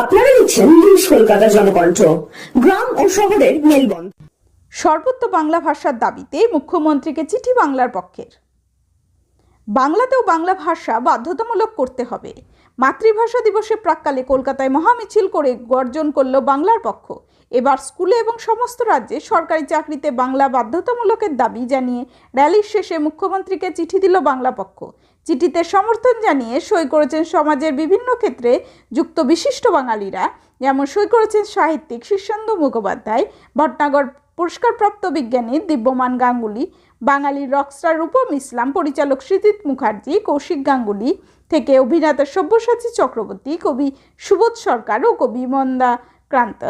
আপনারা গ্রাম ও শহরের মেলবন্ধ সর্বত্র বাংলা ভাষার দাবিতে মুখ্যমন্ত্রীকে চিঠি বাংলার পক্ষের। বাংলাতেও বাংলা ভাষা বাধ্যতামূলক করতে হবে। মাতৃভাষা দিবসে প্রাককালে কলকাতায় মহামিছিল করে গর্জন করল বাংলার পক্ষ। এবার স্কুলে এবং সমস্ত রাজ্যে সরকারি চাকরিতে বাংলা বাধ্যতামূলকের দাবি জানিয়ে র্যালির শেষে মুখ্যমন্ত্রীকে চিঠি দিল বাংলা পক্ষ। চিঠিতে সমর্থন জানিয়ে সই করেছেন সমাজের বিভিন্ন ক্ষেত্রে যুক্ত বিশিষ্ট বাঙালিরা, যেমন সই করেছেন সাহিত্যিক শীর্ষেন্দু মুখোপাধ্যায় ভটনাগর পুরস্কারপ্রাপ্ত বিজ্ঞানী দিব্যমান গাঙ্গুলি, বাঙালির রকস্টার রূপম ইসলাম, পরিচালক সৃজিত মুখার্জি, কৌশিক গাঙ্গুলি থেকে অভিনেতা সব্যসাচী চক্রবর্তী, কবি সুবোধ সরকার ও কবি মন্দা ক্রান্ত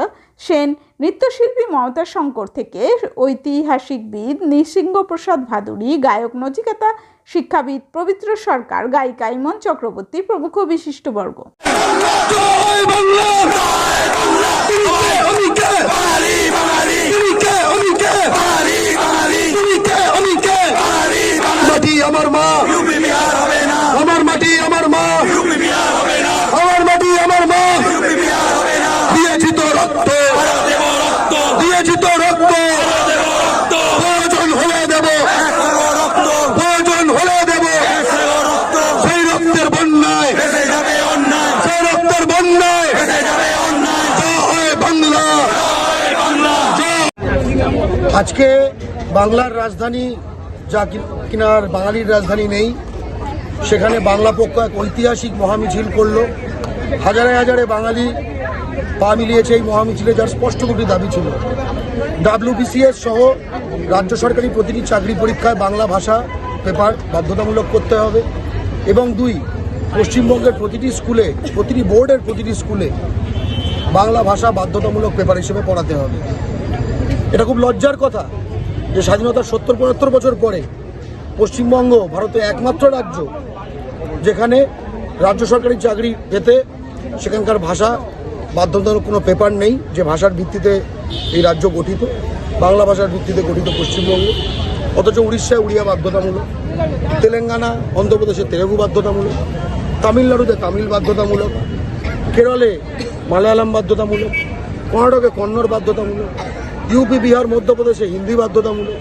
সেন, নৃত্যশিল্পী মমতা শঙ্কর থেকে ঐতিহাসিকবিদ নৃসিংহ প্রসাদ ভাদুরী গায়ক নচিকেতা শিক্ষাবিদ পবিত্র সরকার, গায়িকা ইমন চক্রবর্তী প্রমুখ বিশিষ্টবর্গ আমার মা আমার মাটি আমার মা আমার মাটি আমার মা দিয়েছি তো রক্ত দিয়েছি তো রক্ত প্রয়োজন হলে দেব প্রয়োজন হলে দেব সেই রক্তের বন্যায় সেই রক্তের বন্যায় জয় বাংলা জয় আজকে বাংলার রাজধানী যা কিনার বাঙালির রাজধানী নেই, সেখানে বাংলা পক্ষ এক ঐতিহাসিক মহামিছিল করল। হাজারে হাজারে বাঙালি পা মিলিয়েছে এই মহামিছিলে, যার স্পষ্ট দুটি দাবি ছিল। ডাব্লিউবিসিএস সহ রাজ্য সরকারি প্রতিটি চাকরি পরীক্ষায় বাংলা ভাষা পেপার বাধ্যতামূলক করতে হবে। এবং দুই, পশ্চিমবঙ্গের প্রতিটি স্কুলে, প্রতিটি বোর্ডের প্রতিটি স্কুলে বাংলা ভাষা বাধ্যতামূলক পেপার হিসেবে পড়াতে হবে। এটা খুব লজ্জার কথা যে স্বাধীনতার সত্তর পঁচাত্তর বছর পরে পশ্চিমবঙ্গ ভারতের একমাত্র রাজ্য যেখানে রাজ্য সরকারি চাকরি পেতে সেখানকার ভাষা বাধ্যতামূলক কোনো পেপার নেই, যে ভাষার ভিত্তিতে এই রাজ্য গঠিত, বাংলা ভাষার ভিত্তিতে গঠিত পশ্চিমবঙ্গ। অথচ উড়িষ্যায় উড়িয়া বাধ্যতামূলক, তেলেঙ্গানা, অন্ধ্রপ্রদেশে তেলেগু বাধ্যতামূলক, তামিলনাড়ুতে তামিল বাধ্যতামূলক, কেরলে মালায়ালাম বাধ্যতামূলক, কর্ণাটকে কন্নড় বাধ্যতামূলক ইউপি, বিহার, মধ্যপ্রদেশে হিন্দি বাধ্যতামূলক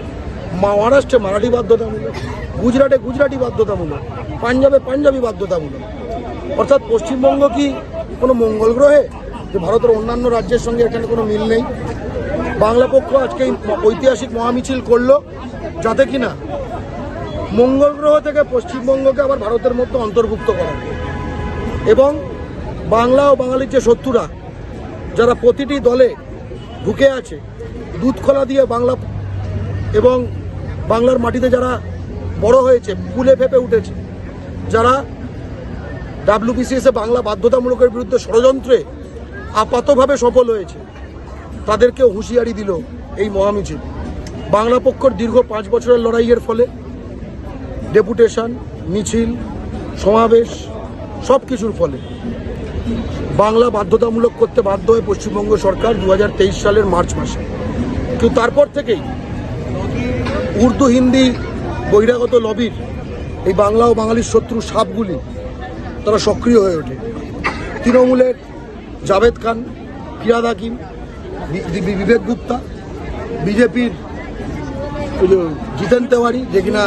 মহারাষ্ট্রে মারাঠি বাধ্যতামূলক, গুজরাটে গুজরাটি বাধ্যতামূলক, পাঞ্জাবে পাঞ্জাবি বাধ্যতামূলক। অর্থাৎ পশ্চিমবঙ্গ কি কোনো মঙ্গল গ্রহে? যে ভারতের অন্যান্য রাজ্যের সঙ্গে এখানে কোনো মিল নেই। বাংলা পক্ষ আজকে ঐতিহাসিক মহামিছিল করল, যাতে কিনা মঙ্গল গ্রহ থেকে পশ্চিমবঙ্গকে আবার ভারতের মধ্যে অন্তর্ভুক্ত করা এবং বাংলা ও বাঙালির যে শত্রুরা, যারা প্রতিটি দলে ঢুকে আছে। দুধ খোলা দিয়ে বাংলা এবং বাংলার মাটিতে যারা বড় হয়েছে, ফুলে ফেপে উঠেছে, যারা ডাব্লিউবিসিএসে বাংলা বাধ্যতামূলকের বিরুদ্ধে ষড়যন্ত্রে আপাতভাবে সফল হয়েছে, তাদেরকে হুঁশিয়ারি দিল এই মহামিছিল। বাংলা পক্ষর দীর্ঘ পাঁচ বছরের লড়াইয়ের ফলে ডেপুটেশন, মিছিল, সমাবেশ সব কিছুর ফলে। বাংলা বাধ্যতামূলক করতে বাধ্য হয় পশ্চিমবঙ্গ সরকার দু হাজার তেইশ সালের মার্চ মাসে। কিন্তু তারপর থেকেই উর্দু, হিন্দি বহিরাগত লবির এই বাংলা ও বাঙালির শত্রু সাপগুলি তারা সক্রিয় হয়ে ওঠে। তৃণমূলের জাভেদ খান ফিরাদ হাকিম বিবেক গুপ্তা, বিজেপির জিতেন তেওয়ারি, যে কিনা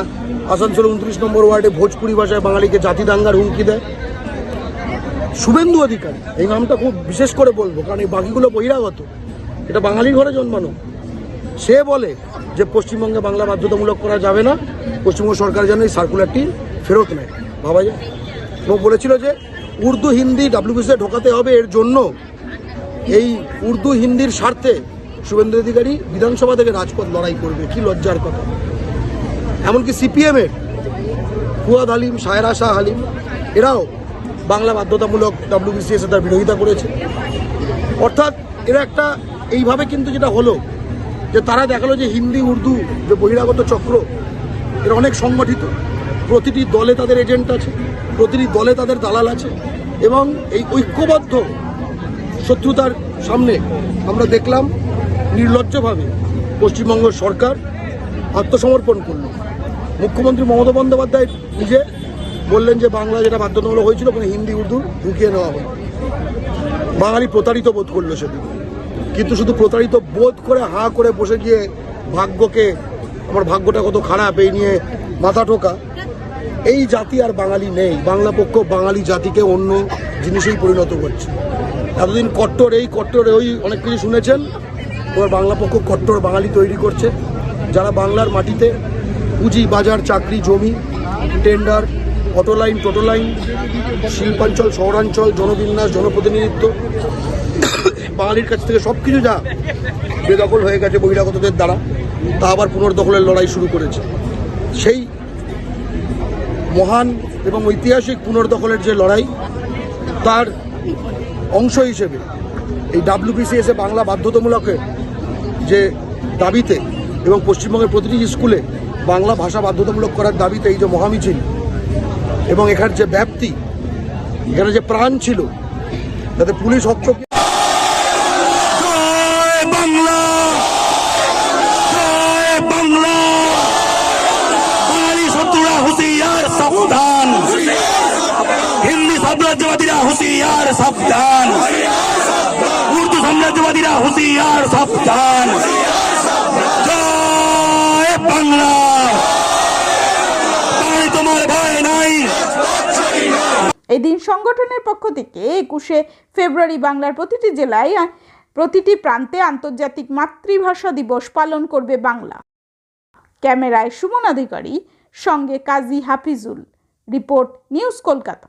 আসানসোল উনত্রিশ নম্বর ওয়ার্ডে ভোজপুরি ভাষায় বাঙালিকে জাতি দাঙ্গার হুমকি দেয়। শুভেন্দু অধিকারী। এই নামটা খুব বিশেষ করে বলব, কারণ এই বাকিগুলো বহিরাগত। এটা বাঙালির ঘরে জন্মানো। সে বলে যে পশ্চিমবঙ্গে বাংলা বাধ্যতামূলক করা যাবে না, পশ্চিমবঙ্গ সরকার যেন এই সার্কুলারটি ফেরত নেয়। ভাবা যায় এবং বলেছিল যে উর্দু হিন্দি ডাব্লিউবিসিতে ঢোকাতে হবে, এর জন্য এই উর্দু হিন্দির স্বার্থে শুভেন্দু অধিকারী বিধানসভা থেকে রাজপথ লড়াই করবে। কি লজ্জার কথা। এমনকি সিপিএমের ফুয়াদ হালিম, সায়রা শাহ হালিম, এরাও বাংলা বাধ্যতামূলক ডাব্লিউবিসিএসে তার বিরোধিতা করেছে। অর্থাৎ এরা একটা এইভাবে কিন্তু যেটা হলো, যে তারা দেখাল যে হিন্দি, উর্দু, যে বহিরাগত চক্র, এরা অনেক সংগঠিত। প্রতিটি দলে তাদের এজেন্ট আছে, প্রতিটি দলে তাদের দালাল আছে এবং এই ঐক্যবদ্ধ শত্রুতার সামনে আমরা দেখলাম নির্লজ্জভাবে পশ্চিমবঙ্গ সরকার আত্মসমর্পণ করল। মুখ্যমন্ত্রী মমতা বন্দ্যোপাধ্যায় নিজে বললেন যে বাংলা যেটা বাধ্যতামূলক হয়েছিল ওখানে হিন্দি, উর্দু ঢুকিয়ে নেওয়া হবে বাঙালি প্রতারিত বোধ করল সেদিন। কিন্তু শুধু প্রতারিত বোধ করে হা করে বসে গিয়ে ভাগ্যকে, আমার ভাগ্যটা কত খারাপ এই নিয়ে মাথা ঠোকা। এই জাতি আর বাঙালি নেই। বাংলা পক্ষ বাঙালি জাতিকে অন্য জিনিসেই পরিণত করছে। এতদিন কট্টর এই, কট্টর ওই, অনেক কিছু শুনেছেন? এবার বাংলা পক্ষ কট্টর বাঙালি তৈরি করছে। যারা বাংলার মাটিতে পুঁজি, বাজার, চাকরি, জমি টেন্ডার অটো লাইন, টোটো লাইন, শিল্পাঞ্চল, শহরাঞ্চল, জনবিন্যাস, জনপ্রতিনিধিত্ব, বাঙালির কাছ থেকে সব কিছু যা বেদখল হয়ে গেছে বহিরাগতদের দ্বারা, তা আবার পুনর্দখলের লড়াই শুরু করেছে। সেই মহান এবং ঐতিহাসিক পুনর্দখলের যে লড়াই, তার অংশ হিসেবে এই ডাব্লিউবিসিএসে বাংলা বাধ্যতামূলকের যে দাবিতে এবং পশ্চিমবঙ্গের প্রতিটি স্কুলে বাংলা ভাষা বাধ্যতামূলক করার দাবিতে এই যে মহামিছিল এবং এখানে যে ব্যাপ্তি, এখানে যে প্রাণ ছিল যাতে পুলিশ হস্তক্ষেপ সাম্রাজ্যবাদীরা সাবধান। উর্দু সাম্রাজ্যবাদীরা হুঁশিয়ার সাবধান। এদিন সংগঠনের পক্ষ থেকে একুশে ফেব্রুয়ারি বাংলার প্রতিটি জেলায় প্রতিটি প্রান্তে আন্তর্জাতিক মাতৃভাষা দিবস পালন করবে বাংলা। ক্যামেরায় সুমন অধিকারী, সঙ্গে Kazi Hafizul. Report news Kolkata.